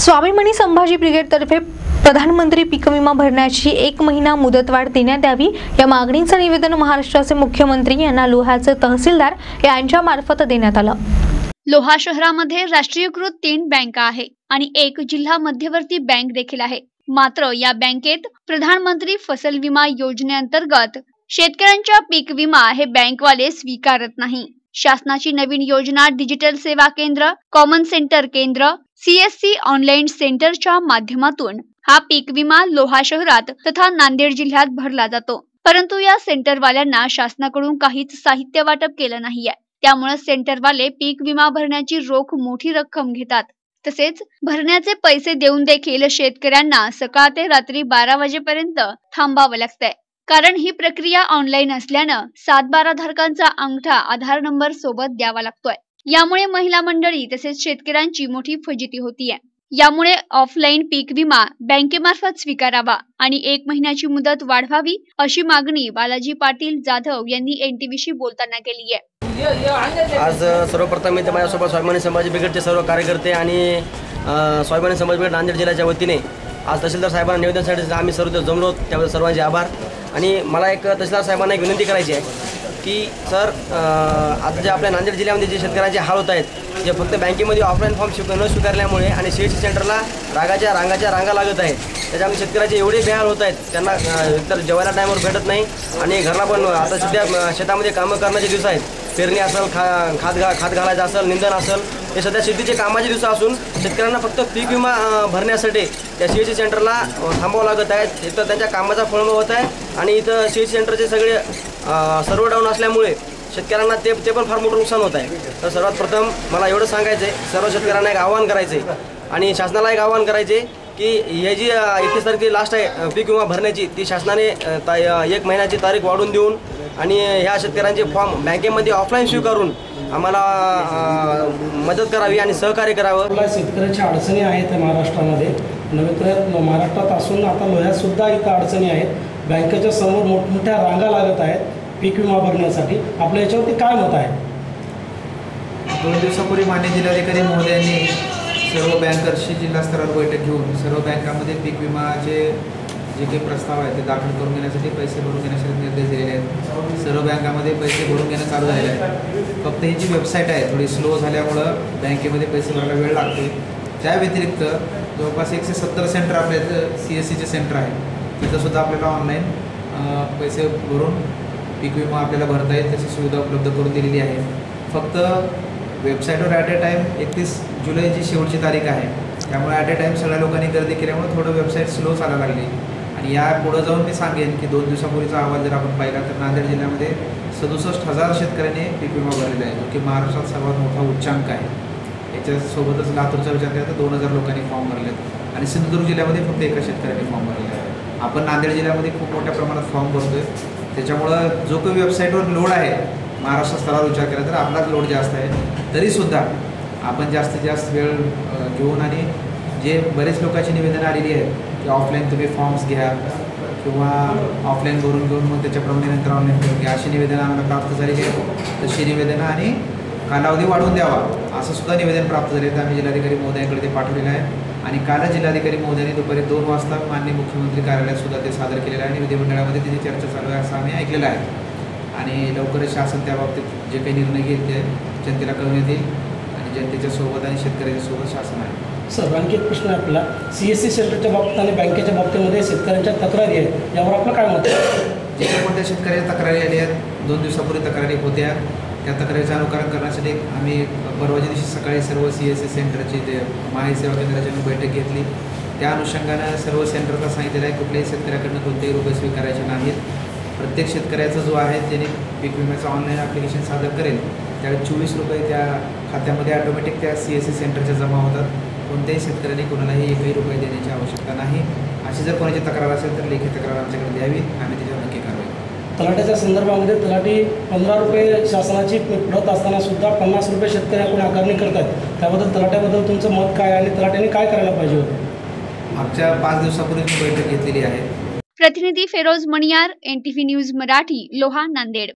स्वाभिमानी संभाजी ब्रिगेडतर्फे प्रधानमंत्री पीक विमा भरण्याची एक महिना मुदतवाढ देण्यात यावी या मागणीचं निवेदन महाराष्ट्राचे मुख्यमंत्री यांना लोह्याचे तहसीलदार यांच्या मार्फत देण्यात आलं. लोहा शहरामध्ये राष्ट्रीयकृत तीन बँका आहे आणि एक जिल्हा मध्यवर्ती बँक देखील आहे. मात्र या बँकेत प्रधानमंत्री फसल विमा योजनेअंतर्गत शेतकऱ्यांच्या पीक विमा हे बँकवाले स्वीकारत नाही. शासनाची नवीन योजना डिजिटल सेवा केंद्र कॉमन सेंटर केंद्र सीएससी ऑनलाईन सेंटरच्या माध्यमातून हा पीक विमा लोहा शहरात तथा नांदेड जिल्ह्यात भरला जातो. परंतु या सेंटरवाल्यांना शासनाकडून काहीच साहित्य वाटप केलं नाहीये. त्यामुळे सेंटरवाले पीक विमा भरण्याची रोख मोठी रक्कम घेतात. तसेच भरण्याचे पैसे देऊन देखील शेतकऱ्यांना सकाळ ते रात्री बारा वाजेपर्यंत थांबावं लागतंय. कारण ही प्रक्रिया ऑनलाईन असल्यानं सात बारा धारकांचा अंगठा आधार नंबर सोबत द्यावा लागतोय. यामुळे महिला मंडळी तसेच शेतकऱ्यांची मोठी फजिती होतीये. यामुळे ऑफलाईन पीक विमा बँकेमार्फत स्वीकारावा आणि एक महिन्याची मुदत वाढवावी अशी मागणी बालाजी पाटील जाधव यांनी एनटीव्हीशी बोलताना केली आहे आज सर्वप्रथम मी माझ्यासोबत स्वाभिमानी समाज ब्रिगेडचे सर्व कार्यकर्ते आणि स्वाभिमानी समाज ब्रिगेड नांदेड जिल्ह्याच्या वतीने आज तहसीलदार साहेबांना निवेदनासाठी आम्ही सर्व जमलो त्याबद्दल सर्वांचे आभार. आणि मला एक तहसीलदार साहेबांना एक विनंती करायची आहे. की सर आता जे आपल्या नांदेड जिल्ह्यामध्ये जे शेतकऱ्यांचे हाल होत आहेत जे फक्त बँकेमध्ये ऑफलाईन फॉर्म स्वीकार न स्वीकारल्यामुळे आणि सी सेंटरला रागाच्या रांगाच्या रांगा लागत आहेत त्याच्यामुळे शेतकऱ्याचे एवढे बेहाल होत आहेत त्यांना एकतर जेवायला टाईमवर भेटत नाही आणि घरला पण आता सध्या शेतामध्ये कामं करण्याचे दिवस आहेत पेरणी असेल खा खात घा खात घालायचं असेल निंदन असेल हे सध्या शेतीचे कामाचे दिवस असून शेतकऱ्यांना फक्त पीक विमा भरण्यासाठी त्या सी एस सी सेंटरला थांबावं लागत आहेत इथं त्यांच्या कामाचा फळम होत आहे आणि इथं सी एस सी सेंटरचे सगळे सर्व डाऊन असल्यामुळे शेतकऱ्यांना ते ते पण फार मोठं नुकसान होत आहे. तर सर्वात प्रथम मला एवढं सांगायचं आहे सर्व शेतकऱ्यांना एक आवाहन करायचं आहे आणि शासनाला एक आवाहन करायचे की हे जी एकतीस तारखे लास्ट आहे पीक विमा भरण्याची ती शासनाने एक महिन्याची तारीख वाढवून देऊन आणि ह्या शेतकऱ्यांचे फॉर्म बँकेमध्ये ऑफलाईन स्वीकारून आम्हाला मदत करावी आणि सहकार्य करावं. शेतकऱ्याच्या अडचणी आहेत महाराष्ट्रामध्ये. नव्हे तर महाराष्ट्रात असून आता लोह्यातसुद्धा इथं अडचणी आहेत. बँकेच्या समोर मोठमोठ्या रांगा लागत आहेत पीक विमा भरण्यासाठी. आपल्या याच्यावरती काय मत आहे? दोन दिवसापूर्वी मान्य जिल्हाधिकारी महोदयांनी सर्व बँकर्सची जिल्हा स्तरावर बैठक घेऊन सर्व बँकांमध्ये पीक विमाचे जे काही प्रस्ताव आहेत ते दाखल करून घेण्यासाठी पैसे भरून घेण्यासाठी निर्देश दिलेले आहेत. सर्व बँकामध्ये पैसे भरून घेणं चालू झालेलं आहे. फक्त ही जी वेबसाईट आहे थोडी स्लो झाल्यामुळं बँकेमध्ये पैसे भरायला वेळ लागतो त्या व्यतिरिक्त जवळपास एकशे सत्तर सेंटर आपल्या इथं सी एस सीचे सेंटर आहे तिथंसुद्धा आपल्याला ऑनलाईन पैसे भरून पीक विमा आपल्याला भरता येईल त्याची सुविधा उपलब्ध करून दिलेली आहे. फक्त वेबसाईटवर ॲट अ टाईम एकतीस जुलैची शेवटची तारीख आहे. त्यामुळे ॲट अ टाईम सगळ्या लोकांनी गर्दी केल्यामुळे थोडं वेबसाईट स्लो चालायला लागली. आणि या पुढं जाऊन मी सांगेन की दोन दिवसापूर्वीचा अहवाल जर आपण पाहिला तर नांदेड जिल्ह्यामध्ये सदुसष्ट हजार शेतकऱ्यांनी पीक विमा भरलेला आहे जो की महाराष्ट्रात सर्वात मोठा उच्चांक आहे. याच्यासोबतच लातूरचा विचार केला तर दोन हजार लोकांनी फॉर्म भरले आणि सिंधुदुर्ग जिल्ह्यामध्ये फक्त एका शेतकऱ्यांनी फॉर्म भरलेला आहे. आपण नांदेड जिल्ह्यामध्ये खूप मोठ्या प्रमाणात फॉर्म भरतोय. त्याच्यामुळं जो काही वेबसाईटवर लोड आहे महाराष्ट्र स्तरावर विचार केला तर आपलाच लोड जास्त आहे. तरीसुद्धा आपण जास्तीत जास्त वेळ घेऊन आणि जे बरेच लोकांची निवेदनं आलेली आहेत की ऑफलाईन तुम्ही फॉर्म्स घ्या किंवा ऑफलाईन भरून घेऊन मग त्याच्याप्रमाणे नंतर ऑनलाईन करून घ्या अशी निवेदनं आम्हाला प्राप्त झालेली आहेत. तशी निवेदनं आणि कालावधी वाढवून द्यावा असं सुद्धा निवेदन प्राप्त झाले तर आम्ही जिल्हाधिकारी महोदयांकडे ते पाठवलेलं आहे. आणि कालच जिल्हाधिकारी महोदयांनी दुपारी दोन वाजता माननीय मुख्यमंत्री कार्यालयात सुद्धा ते सादर केलेलं आहे आणि विधिमंडळामध्ये त्याची चर्चा चालू आहे असं आम्ही ऐकलेलं आहे. आणि लवकरच शासन त्या बाबतीत जे काही निर्णय घेईल ते जनतेला कळवण्यात येईल आणि जनतेच्या सोबत आणि शेतकऱ्यांच्या सोबत शासन आहे. सर आणखी एक प्रश्न आहे आपला. सी एस सी सेंटरच्या बाबतीत आणि बँकेच्या बाबतीमध्ये शेतकऱ्यांच्या तक्रारी आहेत यावर आपलं काय मत आहे? जे कोणत्या शेतकऱ्याच्या तक्रारी आल्या आहेत दोन दिवसापूर्वी तक्रारी होत्या. त्या तक्रारीचं अनुकरण करण्यासाठी आम्ही परवाच्या दिवशी सकाळी सर्व सी एस सी सेंटरची ते माहिती सेवा केंद्राची आम्ही बैठक घेतली. त्या अनुषंगानं सर्व सेंटरला सांगितलेलं आहे कुठल्याही शेतकऱ्याकडनं कोणतेही रुपये स्वीकारायचे नाहीत. प्रत्येक शेतकऱ्याचा जो आहे त्याने पीक विम्याचं ऑनलाईन ॲप्लिकेशन सादर करेल. त्यावेळी चोवीस रुपये त्या खात्यामध्ये ऑटोमॅटिक त्या सी एस सी सेंटरच्या जमा होतात. कोणत्याही शेतकऱ्याने कोणालाही एकही रुपये देण्याची आवश्यकता नाही. अशी जर कोणाची तक्रार असेल तर लेखी तक्रार आमच्याकडे द्यावी. आम्ही तलाट्याच्या संदर्भामध्ये तलाठी पंधरा रुपये शासनाची पडत असताना सुद्धा पन्नास रुपये शेतकऱ्याकडून आकारणी करतात त्याबद्दल तलाट्याबद्दल तुमचं मत काय आणि तलाट्याने काय करायला पाहिजे होतं? मागच्या पाच दिवसापूर्वी बैठक घेतलेली आहे. प्रतिनिधी फेरोज मणियार एनटीव्ही न्यूज मराठी लोहा नांदेड.